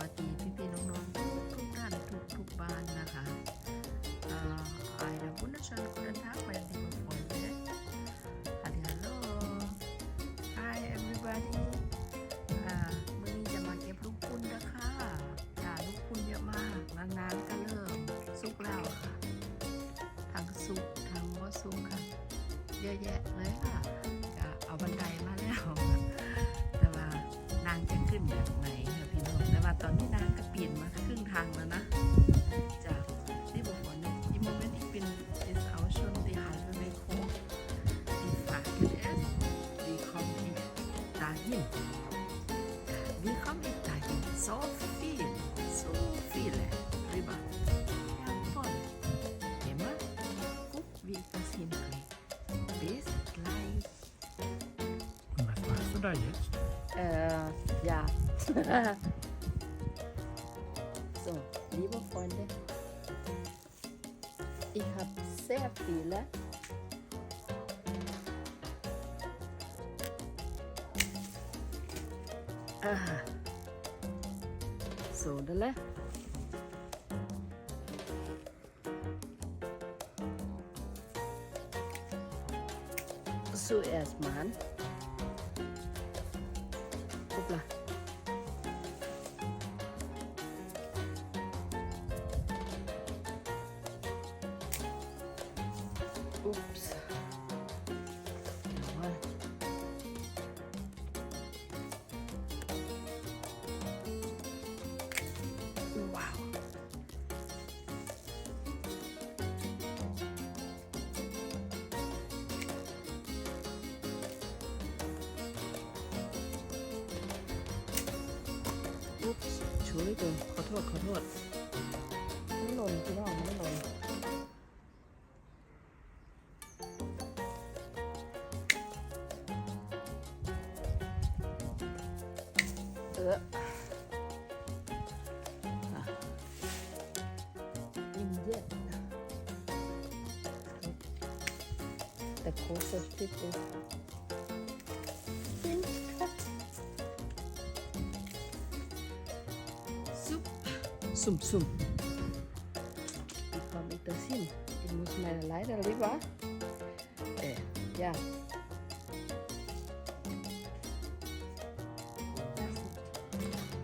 วัสดีพี่พี่ๆน้องๆทุกทุกท่านทุกทุกบ้านนะคะไอ่า Eine wunderschönen guten Tag meine lieben Freunde Halli hallo Hi everybody อ่ามื่อนี้จะมาเก็บลูกคุณนะคะจ้าลูกคุณเยอะมาก นานๆก็เริ่มสุกแล้วค่ะทั้งสุกทั้งว่าสุกค่ะ เยอะแยะเลยค่ะเอาบันไดมาแล้วแต่ว่านางจะขึ้นแบบไหนค่ะ แต่ว่าตอนนี้นางก็เปลี่ยนมาครึ่งทางแล้วนะจากที่บอกว่าเนี่ยที่มันต์ที่เป็นเอสเอาชนที่หายไปในโค้งที่ฝากกันเอสดีคอมที่ตาหินดีคอมอีกตาหินโซฟีโซฟีแหละริบะยามฝนเห็นไหมกุ๊กวีตาสินเลยเบสไลท์ Was machst du da jetzt? Äh, ja. Sehr viele. Aha. So, oder? Zuerst ยเจอขอโทษ ขอโทษ มันหล่นพี่น้องมันหล่นเอออะอินเดียแต่โค้ชสติปเอซุ zum Zum. Wie komme ich das hin? Ich muss meine Leiter rüber. Äh, ja.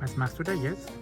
Was machst du da jetzt?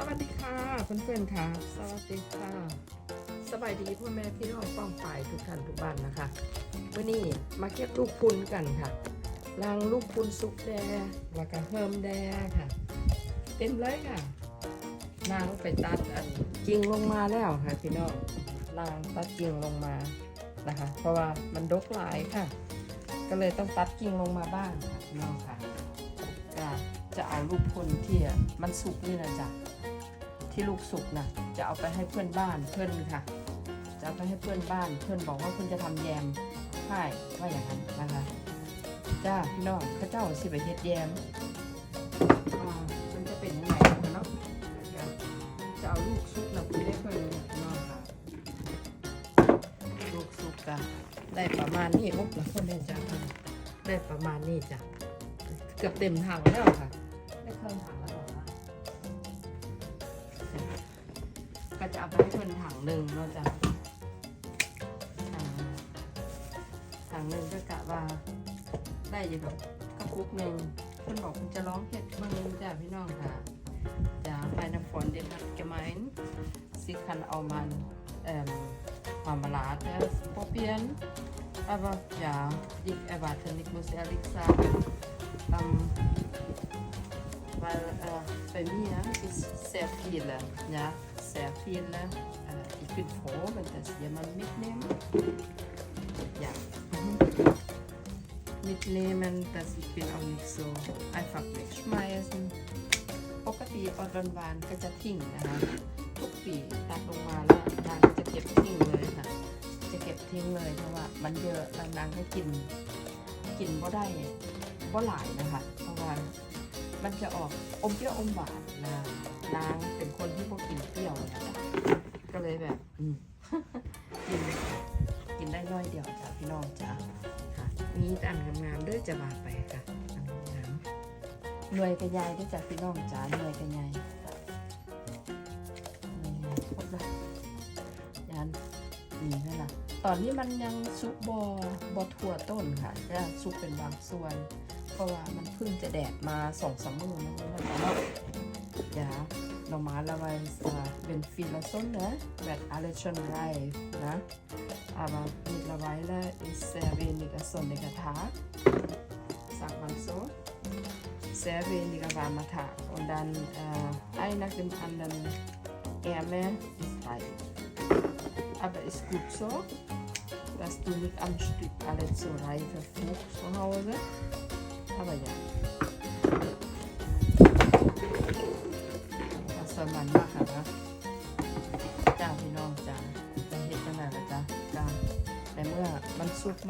S วัสดีค่ะเพื่อนๆค่ะ สวัสดีค่ะ สบายดีพ่อแม่พี่น้องป้องฝ่ายทุกท่านทุกบ้านนะคะวันนี้มาเก็บลูกพุนกันค่ะลางลูกพุนสุกแดแล้วก็เฮิมแดค่ะ เต็มเลยค่ะ นางไปตัดอันจริงลงมาแล้วค่ะพี่น้องนางตัดกิ่งลงมานะคะ เพราะว่ามันดกหลายค่ะ ก็เลยต้องตัดกิ่งลงมาบ้างค่ะพี่น้องค่ะก็จะเอาลูกพลที่มันสุกนี่นะจ๊ะ ที่ลูกสุกนะจะเอาไปให้เพื่อนบ้านเพื่อนค่ะ จะเอาไปให้เพื่อนบ้าน เพื่อนบอกว่าเพื่อนจะทำแยมให้ว่าอย่างนั้นนะคะจ้าพี่น้องข้าเจ้าสิไปเฮ็ดแยมอ่ามันจะเป็นยังไงเนาะจะเอาลูกซุกนะคุยได้เพื่อนเลยพี่น้อค่ะลูกซุกกะได้ประมาณนี้อุ๊บแล้วคนได้จ้ะได้ประมาณนี้จ้ะเกือบเต็มถังแล้วค่ะได้เครื่องถังแล้ว จะเอาไปให้เพื่อนถังหนึ่งเนาจะถังถังหนึ่งก็กะว่าได้อยู่แบบกระปุกหนึ่งเพื่อนบอกคุณจะร้องเห็ดเมืองจ้ะพี่น้องค่ะจะไปน้ำฝนเด็ดหัดกระไมน์สิคันเอามันเอ่อ Marmelade probieren. Aber ja, ich erwarte nicht, muss ehrlich sagen. Ähm, weil äh, bei mir ist sehr viele, ja, sehr viele. Äh, ich bin froh, wenn das jemand mitnimmt. Ja. Mitnehmen, dass ich bin auch nicht so einfach wegschmeißen. ปกติออดวานๆก็จะทิ้งนะคะทุกปีตัดลงมาแล้วนางจะเก็บทิ้งเลยค่ะ จะเก็บทิ้งเลยเพราะว่า มันเยอะนางก็กิน กินก็ได้ก็หลายนะคะเพราะว่า มันจะออกอมเปรี้ยวอมหวานนะนางเป็นคนที่พวกกินเปรี้ยวนะจ๊ะก็เลยแบบอืมกินกินได้น้อยเดียวจ้ะพี่น้องจ้ะค่ะมีแต่อันงามๆเด้วยจะมาไปค่ะอันงามๆหน่วยกระยายด้วยจ้ะพี่น้องจ้ะหน่วยกระยายหน่วยกระยายครบแล้วยันนี่นั่นแหละตอนนี้มันยังซุกบอบอทั่วต้นค่ะก็ซุกเป็นบางส่วน ราะว่ามันเพิ่งจะแดดมาสองสามมื้อนะมันก็เนาะอย่า normalerweise wenn viele Sonne wird alles schon reif ne? aber mittlerweile ist sehr weniger sonniger Tag sagt man so sehr weniger warmer Tag und dann äh, ein nach dem anderen Ärmel ist reif aber ist gut so, dass du nicht am Stück alles so reife Frucht zu Hause.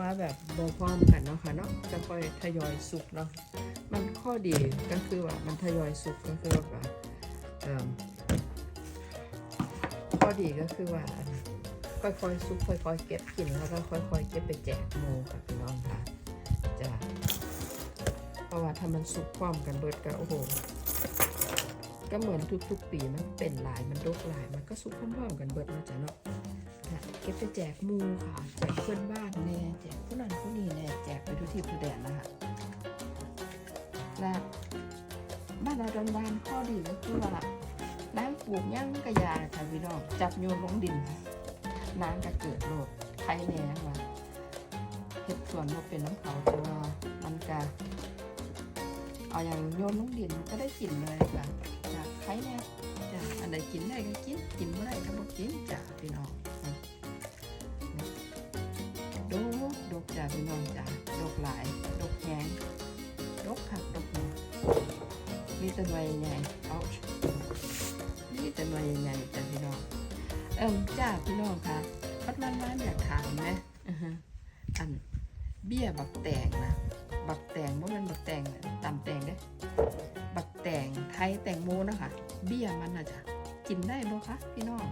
มาแบบโบพร้อมกันเนาะค่ะเนาะจะค่อยทยอยสุกเนาะมันข้อดีก็คือว่ามันทยอยสุกก็คือว่าข้อดีก็คือว่าค่อยๆซุกค่อยๆเก็บกินแล้วก็ค่อยๆเก็บไปแจกโมกับพี่น้องค่ะจ้ะเพราะว่าถ้ามันซุกความกันเบิดก็โอ้โหก็เหมือนทุกๆปีมันเป็นหลายมันดกหลายมันก็ซุกพร้อมๆกันเบิดนะจ๊ะเนาะ เก็บไปแจกมูค่ะ แจกเพื่อนบ้านแน่แจกผู้นั้นผู้นี้แน่แจกไปทุกที่ผู้แดนนะคะและบ้านเราดอนวานข้อดีก็คือว่าน้ำปลูกยั่งกระยาค่ะพี่น้องจับโยนลงดินน้ำก็เกิดโรคไข้แน่ว่าเห็ดส่วนบ่เป็นน้ำเขาต่ว่ามันก็เอาอย่างโยนลงดินก็ได้กินเลยค่ะจากไข้แน่จ้ะอันใดกินได้ก็กินกินไม่ได้ก็บ่กินจ้ะพี่น้อง พี่น้องจ้ะดกหลายดกแห้งดกค่ะดกแห้งมีแต่หน่วยใหญ่เอามีแต่หน่วยใหญ่ๆจ้ะพี่น้องเอิมจ้าพี่น้องคะพัดวันวันอยากถามนะอือฮะอันเบี้ยบักแตงนะบักแตงว่ามันบักแตงตำแตงเด้บักแตงไทยแตงโมนะคะเบี้ยมันนะจ๊ะกินได้บ่คะพี่น้อง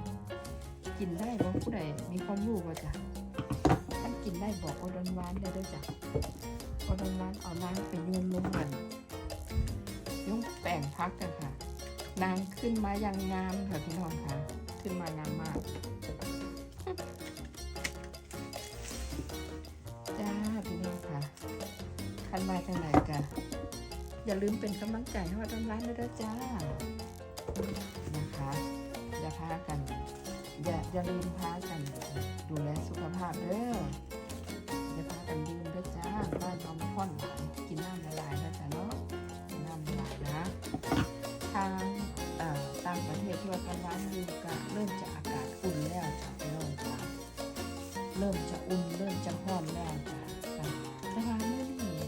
กินได้บ่ผู้ใดมีความรู้บ่จ๊ะท่าน กินได้บอกเอาดอนวานได้ด้วยจ้ะเอาดอนวานเอาน้ำไปโยนลงมันยุ่งแป้งพักกันค่ะ นางขึ้นมาอย่างงามค่ะพี่น้องค่ะ ขึ้นมางามมากจ้าพี่น้องค่ะคันมาทางไหนกันอย่าลืมเป็นกำลังใจให้ว่าต้นร้านด้วยจ้านะคะอย่าพากันอย่าอย่าลืมพากันดูแลสุขภาพเด้อ อุ่นเริ่มจะห้อนแล้วจ้ะแต่ว่าเมื่อนี้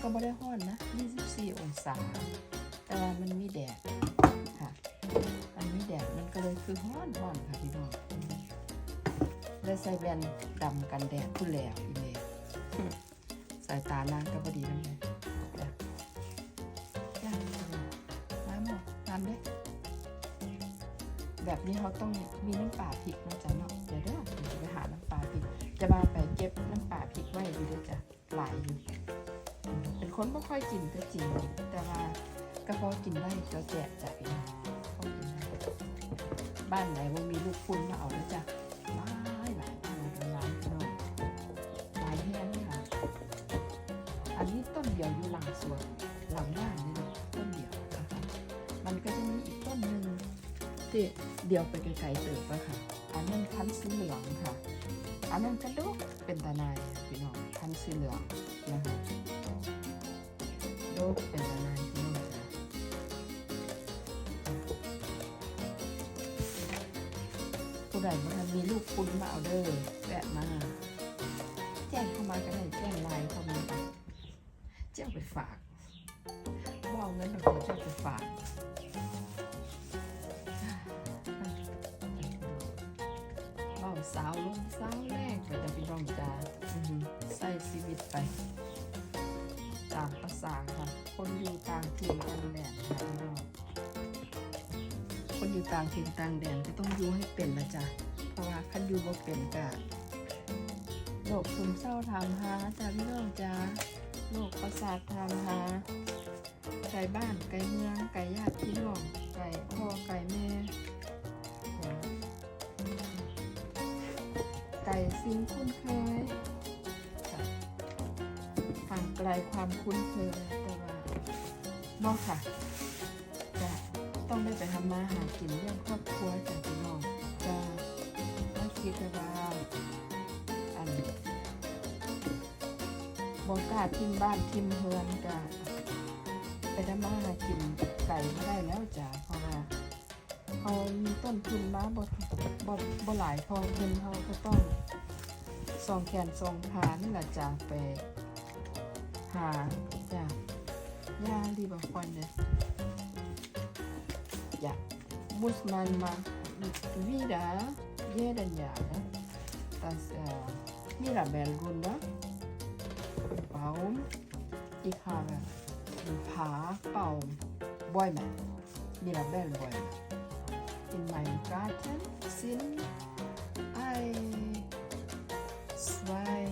ก็ไม่ได้ห้อนนะ 24 องศา แต่ว่ามันมีแดดค่ะมันมีแดดมันก็เลยคือห้อนห้อนค่ะพี่น้องได้ใส่แว่นดำกันแดดผู้แล้วอีเมลสายตานางก็พอดีนั่นเล้ำหมแบบนี้เขาต้องมีน้ำป่าผิกนะจ๊ะเนาะเดี๋ยวด้อ จะมาไปเก็บน้ำปลาพริกไว้อยู่ด้วยจ้ะหลายอยู่เป็นคนไม่ค่อยกินก็จริง แต่ว่าก็พอกินได้ก็แจกจ้ะพี่น้องพอกินบ้านไหนว่ามีลูกคุณมาเอาแล้วจ้ะหลายหลายบ้านหลายพี่น้องหลายแห้งค่ะ อันนี้ต้นเดียวอยู่หลังสวนหลังบ้านนี่นะต้นเดียวนะคะมันก็จะมีอีกต้นหนึ่งที่เดียวไปไกลๆเติบอะค่ะ อันนั้นพันสีเหลืองค่ะ อันนั้นกระดูกเป็นตาหนายพี่น้องพันสีเหลืองนะคะดูกเป็นตาหนายพี่น้องค่ะผู้ใดบ่ทันมีลูกคุณมาเอาเด้อแวะมา แจ้งเข้ามาก็ได้แจ้งไลน์เข้ามาเจ้าไปฝาก สาวลงสาวแรกไปแต่พี่น้องจ้าใส่ชีวิตไป ตามภาษาค่ะ คนอยู่ต่างถิ่นต่างแดนค่ะพี่น้องคนอยู่ต่างถิ่นต่างแดนก็ต้องอยู่ให้เป็นละจ้ะเพราะว่าคันอยู่บ่เป็นก็โรคซึมเศร้าทางหาจ้าพี่น้องจ้าโรคประสาททางหาไกลบ้านไกลเมืองไกลญาติพี่น้องไกลพ่อไก ไก่ซิงคุ้นเคยค่ะห่างไกลความคุ้นเคยแต่ว่าบอกค่ะจะต้องได้ไปทำมาหากินเรื่องครอบครัวจากพี่น้องจะไม่คิดว่าอันบอกกล้าทิมบ้านทิมเฮือนกะไปทำมาหากินไก่ไม่ได้แล้วจ้ะ เขามีต้นทุนมาบ่บดบ่หลายพอเงินเขาก็ต้องสองแขนสองขานี่แหละจ้ะไปหาจ้ะยาดีบ่คนเลยอย่าบุสมันมาวีดาเยดันยานะตัสมีระแบลกุนนะเป่าอีกค่ะแบบผาเป่าบ่อยไหมมีระแบลบ่อยไหม Garten sind ein zwei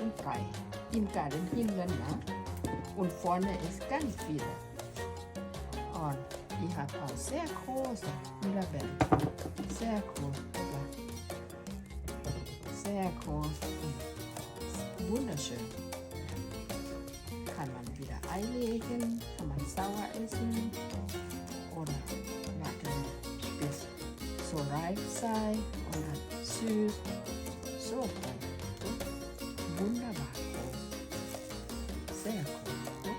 und drei. Im Garten hinten? Und vorne ist ganz viele. Und ich habe auch sehr große Mirabellen. Sehr groß. Sehr groß. und Wunderschön. Kann man wieder einlegen, kann man sauer essen so reif sei oder süß. So groß. Wunderbar. Sehr groß.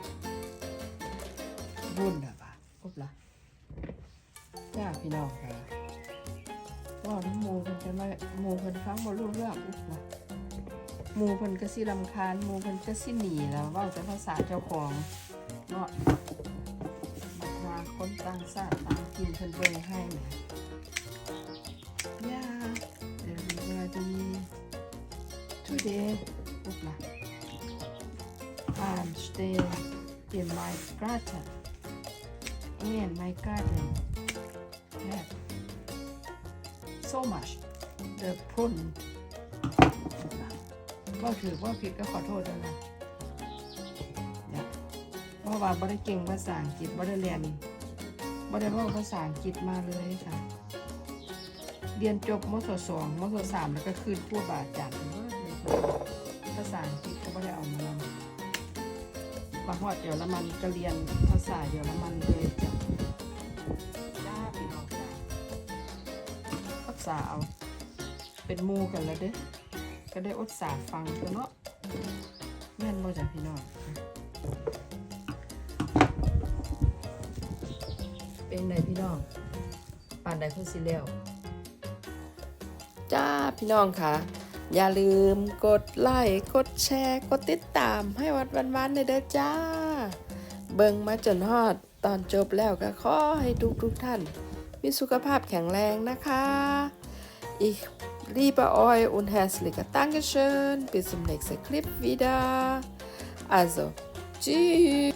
Wunderbar. Hoppla. จ้าพี่น้องค่ะว่าหมูเพิ่นจะมาหมูเพิ่นฟังบ่รู้เรื่องอุ๊บนะหมูเพิ่นก็สิรำคาญหมูเพิ่นก็สิหนีแล้วเว้าแต่ภาษาเจ้าของเนาะมาพาคนต่างชาติต่างถิ่นเพิ่นเบิ่งให้แหม today Hoppla. I'm staying in my garden. And my garden have so much the prune. ว่าถือว่าผิดก็ขอโทษด้วยนะเนี่ยเพราะว่าบ่ได้เก่งภาษาอังกฤษบ่ได้เรียนบ่ได้เว่าภาษาอังกฤษมาเลยค่ะ เรียนจบมศสองมศสามแล้วก็คืนผู้บาอาจา ภาษาอังกฤษก็ไม่ได้เอามานำมาฮอดเยอรมันก็เรียนภาษาเยอรมันเลยจ้ะจ้าพี่น้องจ้ารักษาเอาเป็นมูกันแล้วเด้อก็ได้อดสาฟังตัวเนาะแม่นบ่จ้ะพี่น้องเป็นไงพี่น้องป่านใดเพิ่นสิแล้วจ้าพี่น้องค่ะ อย่าลืมกดไลค์กดแชร์กดติดตามให้วัดวันวันๆในเด้อจ้า เบิ่งมาจนฮอดตอนจบแล้วก็ขอให้ทุกทุกๆท่าน มีสุขภาพแข็งแรงนะคะ Ich liebe euch und herzliche Dankeschön. Bis zum nächsten Clip wieder. Also, tschüss.